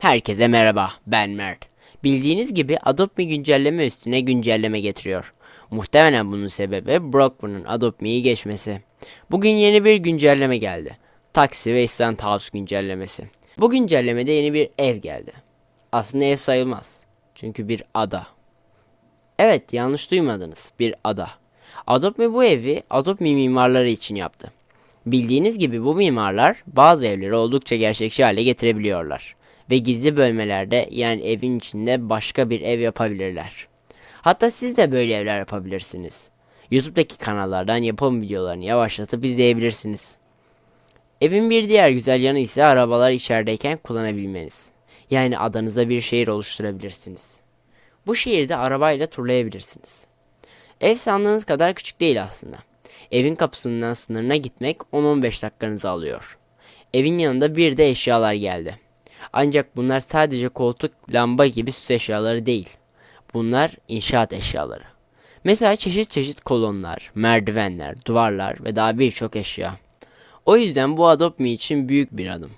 Herkese merhaba, ben Mert. Bildiğiniz gibi Adobe Me güncelleme üstüne güncelleme getiriyor. Muhtemelen bunun sebebi Brockman'ın Adobe Me'yi geçmesi. Bugün yeni bir güncelleme geldi. Taksi ve Instant House güncellemesi. Bu güncellemede yeni bir ev geldi. Aslında ev sayılmaz. Çünkü bir ada. Evet, yanlış duymadınız. Bir ada. Adobe Me bu evi Adobe Me mimarları için yaptı. Bildiğiniz gibi bu mimarlar bazı evleri oldukça gerçekçi hale getirebiliyorlar. Ve gizli bölmelerde yani evin içinde başka bir ev yapabilirler. Hatta siz de böyle evler yapabilirsiniz. YouTube'daki kanallardan yapım videolarını yavaşlatıp izleyebilirsiniz. Evin bir diğer güzel yanı ise arabalar içerideyken kullanabilmeniz. Yani adanıza bir şehir oluşturabilirsiniz. Bu şehirde arabayla turlayabilirsiniz. Ev sandığınız kadar küçük değil aslında. Evin kapısından sınırına gitmek 10-15 dakikanızı alıyor. Evin yanında bir de eşyalar geldi. Ancak bunlar sadece koltuk, lamba gibi süs eşyaları değil. Bunlar inşaat eşyaları. Mesela çeşit çeşit kolonlar, merdivenler, duvarlar ve daha birçok eşya. O yüzden bu Adobe Me için büyük bir adım.